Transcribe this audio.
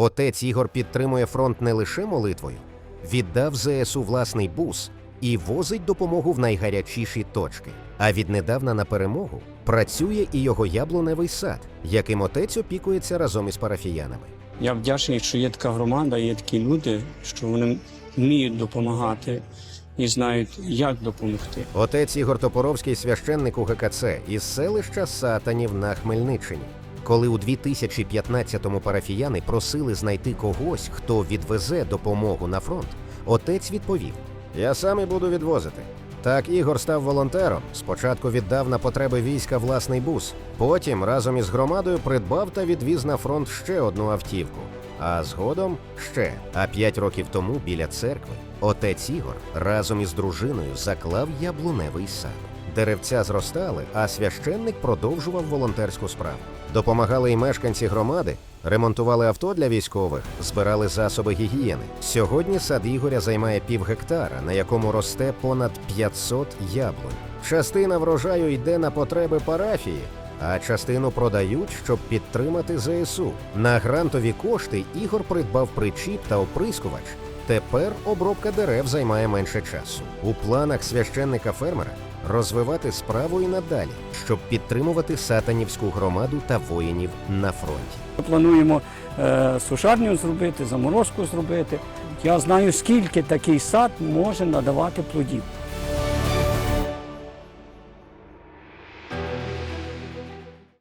Отець Ігор підтримує фронт не лише молитвою, віддав ЗСУ власний бус і возить допомогу в найгарячіші точки. А віднедавна на перемогу працює і його яблуневий сад, яким отець опікується разом із парафіянами. Я вдячний, що є така громада, є такі люди, що вони вміють допомагати і знають, як допомогти. Отець Ігор Топоровський священник у ГКЦ із селища Сатанів на Хмельниччині. Коли у 2015-му парафіяни просили знайти когось, хто відвезе допомогу на фронт, отець відповів: Я сам і буду відвозити. Так Ігор став волонтером. Спочатку віддав на потреби війська власний бус, потім разом із громадою придбав та відвіз на фронт ще одну автівку. А згодом ще. А п'ять років тому біля церкви отець Ігор разом із дружиною заклав яблуневий сад. Деревця зростали, а священник продовжував волонтерську справу. Допомагали й мешканці громади, ремонтували авто для військових, збирали засоби гігієни. Сьогодні сад Ігоря займає пів гектара, на якому росте понад 500 яблунь. Частина врожаю йде на потреби парафії, а частину продають, щоб підтримати ЗСУ. На грантові кошти Ігор придбав причіп та оприскувач. Тепер обробка дерев займає менше часу. У планах священника фермера розвивати справу і надалі, щоб підтримувати сатанівську громаду та воїнів на фронті. Ми плануємо е, сушарню зробити, заморозку зробити. Я знаю, скільки такий сад може надавати плодів.